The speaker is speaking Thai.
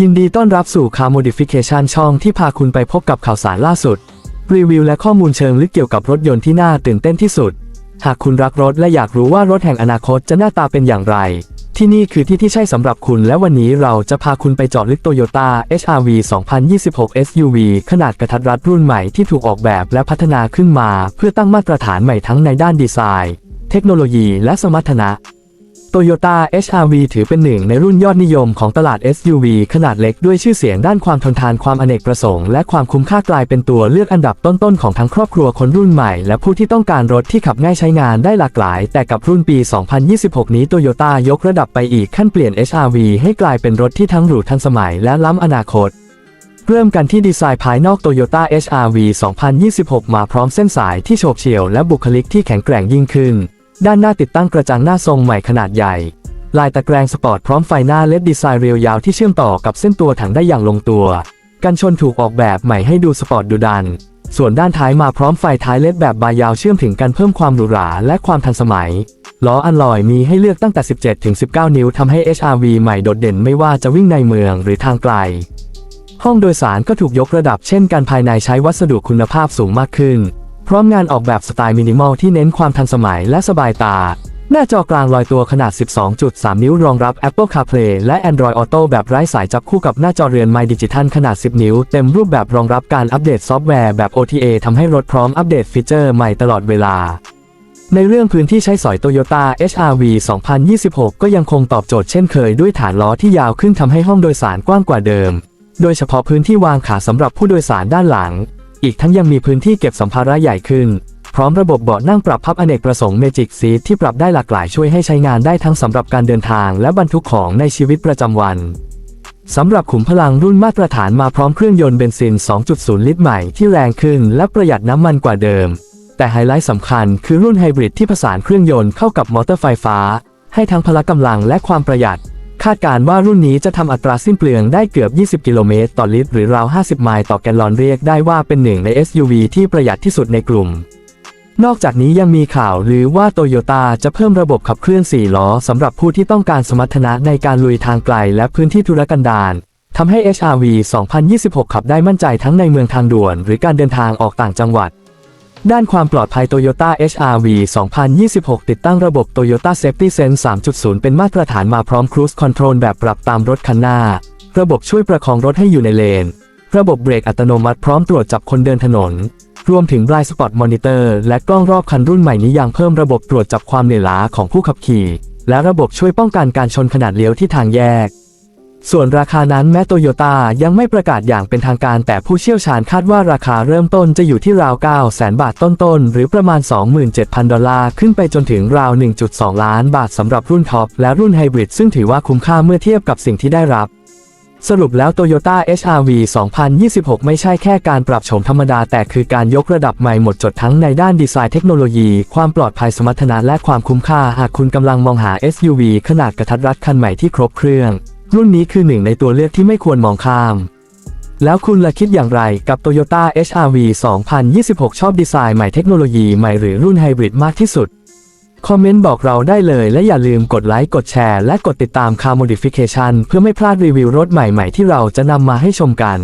ยินดีต้อนรับสู่ Car Modification ช่องที่พาคุณไปพบกับข่าวสารล่าสุด รีวิวและข้อมูลเชิงลึกเกี่ยวกับรถยนต์ที่น่าตื่นเต้นที่สุด หากคุณรักรถและอยากรู้ว่ารถแห่งอนาคตจะหน้าตาเป็นอย่างไร ที่นี่คือที่ที่ใช่สำหรับคุณ และวันนี้เราจะพาคุณไปเจาะลึก Toyota HRV 2026 SUV ขนาดกระทัดรัดรุ่นใหม่ที่ถูกออกแบบและพัฒนาขึ้นมา เพื่อตั้งมาตรฐานใหม่ทั้งในด้านดีไซน์ เทคโนโลยี และสมรรถนะ Toyota HRV ถือเป็นหนึ่งในรุ่นยอดนิยมของตลาด SUV ขนาดเล็กด้วยชื่อเสียงด้านความทนทานความอเนกประสงค์และความคุ้มค่ากลายเป็นตัวเลือกอันดับต้นๆของทั้งครอบครัวคนรุ่นใหม่ และผู้ที่ต้องการรถที่ขับง่ายใช้งานได้หลากหลาย แต่กับรุ่นปี 2026 นี้ Toyota ยกระดับไปอีกขั้นเปลี่ยน HRV ให้กลายเป็นรถที่ทั้งหรูทันสมัยและล้ำอนาคตเริ่มกันที่ดีไซน์ภายนอก Toyota HRV 2026 มาพร้อมเส้นสายที่โฉบเฉี่ยวและบุคลิกที่แข็งแกร่งยิ่งขึ้น ด้านหน้าติดตั้งกระจังหน้าทรงใหม่ขนาดใหญ่ ลายตะแกรงสปอร์ตพร้อมไฟหน้าเลดดีไซน์เรียวยาวที่เชื่อมต่อกับเส้นตัวถังได้อย่างลงตัว กันชนถูกออกแบบใหม่ให้ดูสปอร์ตดูดัน ส่วนด้านท้ายมาพร้อมไฟท้ายเลดแบบบายาวเชื่อมถึงกันเพิ่มความหรูหราและความทันสมัย ล้ออัลลอยมีให้เลือกตั้งแต่ 17ถึง19 นิ้วทำให้ HRV ใหม่โดดเด่นไม่ว่าจะวิ่งในเมืองหรือทางไกล ห้องโดยสารก็ถูกยกระดับเช่นการภายในใช้วัสดุคุณภาพสูงมากขึ้น ร้อมงานออกแบบสไตล์มินิมอลที่เน้นความทันสมัยและสบายตา หน้าจอกลางลอยตัวขนาด 12.3 นิ้วรองรับ Apple CarPlay และ Android Auto แบบไร้สายจับคู่กับหน้าจอเรือน My Digital ขนาด 10 นิ้ว เต็มรูปแบบรองรับการอัปเดตซอฟต์แวร์แบบ OTA ทำให้รถพร้อมอัปเดตฟีเจอร์ใหม่ตลอดเวลาในเรื่องพื้นที่ใช้สอย Toyota HRV 2026 ก็ยังคงตอบโจทย์เช่นเคยด้วยฐานล้อที่ยาวขึ้นทำให้ห้องโดยสารกว้างกว่าเดิม โดยเฉพาะพื้นที่วางขาสำหรับผู้โดยสารด้านหลัง อีกทั้งยังมีพื้นที่เก็บสัมภาระใหญ่ขึ้น พร้อมระบบเบาะนั่งปรับพับอเนกประสงค์ Magic Seat ที่ปรับได้หลากหลายช่วยให้ใช้งานได้ทั้งสำหรับการเดินทางและบรรทุกของในชีวิตประจำวันสำหรับขุมพลังรุ่นมาตรฐานมาพร้อมเครื่องยนต์เบนซิน 2.0 ลิตรใหม่ที่แรงขึ้นและประหยัดน้ำมันกว่าเดิม แต่ไฮไลท์สำคัญคือรุ่นไฮบริดที่ผสานเครื่องยนต์เข้ากับมอเตอร์ไฟฟ้า ให้ทั้งพละกำลังและความประหยัด คาดการ์ว่ารุ่นนี้จะทำอัตราสิ้นเปลืองได้เกือบ 20 กิโลเมตรต่อลิตร หรือราว 50 ไมล์ต่อแกลลอนเรียกได้ว่าเป็นหนึ่งใน SUV ที่ประหยัดที่สุดในกลุ่ม นอกจากนี้ยังมีข่าวหรือว่าโตโยต้าจะเพิ่มระบบขับเคลื่อน 4 ล้อสำหรับผู้ที่ต้องการสมรรถนะในการลุยทางไกลและพื้นที่ธุรกันดารทำให้ HRV 2026 ขับได้มั่นใจทั้งในเมืองทางด่วน หรือการเดินทางออกต่างจังหวัด ด้านความปลอดภัย Toyota HRV 2026 ติดตั้งระบบ Toyota Safety Sense 3.0 เป็นมาตรฐานมาพร้อม Cruise Control แบบปรับตามรถคันหน้า ระบบช่วยประคองรถให้อยู่ในเลน ระบบเบรกอัตโนมัติพร้อมตรวจจับคนเดินถนน รวมถึง Blind Spot Monitor และกล้องรอบคันรุ่นใหม่นี้ยังเพิ่มระบบตรวจจับความเหนื่อยล้าของผู้ขับขี่ และระบบช่วยป้องกันการชนขนาดเลี้ยวที่ทางแยก ส่วนราคานั้นแม้โตโยต้ายังไม่ประกาศอย่างเป็นทางการ แต่ผู้เชี่ยวชาญคาดว่าราคาเริ่มต้นจะอยู่ที่ราว9 0 0 0 0บาทต้นๆ หรือประมาณ 27,000 ดอลลาร์ ขึ้นไปจนถึงราว 1.2 ล้านบาทสำหรับรุ่นท็อปและรุ่นไฮบริดซึ่งถือว่าคุ้มค่าเมื่อเทียบกับสิ่งที่ได้รับ สรุปแล้ว Toyota HRV 2026 ไม่ใช่แค่การปรับโฉมธรรมดา แต่คือการยกระดับใหม่หมดจดทั้งในด้านดีไซน์เทคโนโลยี ความปลอดภัยสมรรถนะและความคุ้มค่า หากคุณกำลังมองหา SUV ขนาดกระทัดรัดคันใหม่ที่ครบเครื่อง รุ่นนี้คือหนึ่งในตัวเลือกที่ไม่ควรมองข้าม แล้วคุณละคิดอย่างไรกับ Toyota HRV 2026 ชอบดีไซน์ใหม่เทคโนโลยีใหม่หรือรุ่นไฮบริดมากที่สุด คอมเมนต์บอกเราได้เลยและอย่าลืมกดไลค์กดแชร์และกดติดตาม Car Modification เพื่อไม่พลาดรีวิวรถใหม่ๆ ที่เราจะนำมาให้ชมกัน